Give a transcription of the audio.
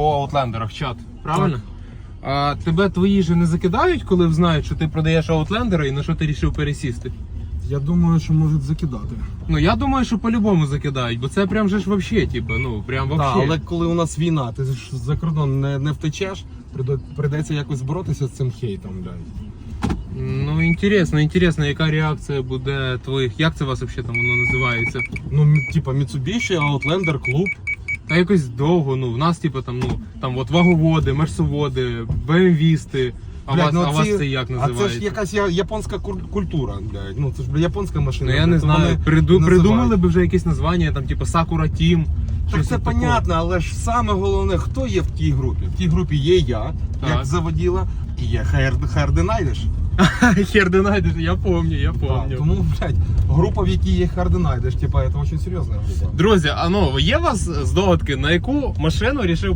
по аутлендерах чат. Правильно? А тебе твої же не закидають, коли знають, що ти продаєш аутлендера і на що ти рішив пересісти? Я думаю, що можуть закидати. Ну я думаю, що по-любому закидають, бо це прям же ж вообще, типу, ну прям Так, але коли у нас війна, ти ж за кордон не, не втечеш, прийде- прийдеться якось боротися з цим хейтом, блядь. Ну інтересно, інтересно, яка реакція буде твоїх. Як це у вас взагалі там воно називається? Ну, м- типа Mitsubishi, Outlander, клуб. Та якось довго, ну в нас, типу, там, ну там от ваговоди, мерсоводи, БМВісти. А, Блядь, вас, ну а вас ці- це як А називається? це ж якась я- японська кур- культура, блядь. Ну це ж бля, японська машина. Ну я не блядь, знаю, вони приду, називають. придумали би вже якесь названня, там, типу Sakura Team. Так щось це понятно, але ж саме головне, хто є в тій групі? В тій групі є я, Так. як заводіла, і є Хайр, Хайр. Хер де я помню, я помню. Тому, блядь, група, в якій є Хайр Найдеш, типа, це дуже серйозна група. Друзі, а ну є у вас здогадки, на яку машину рішив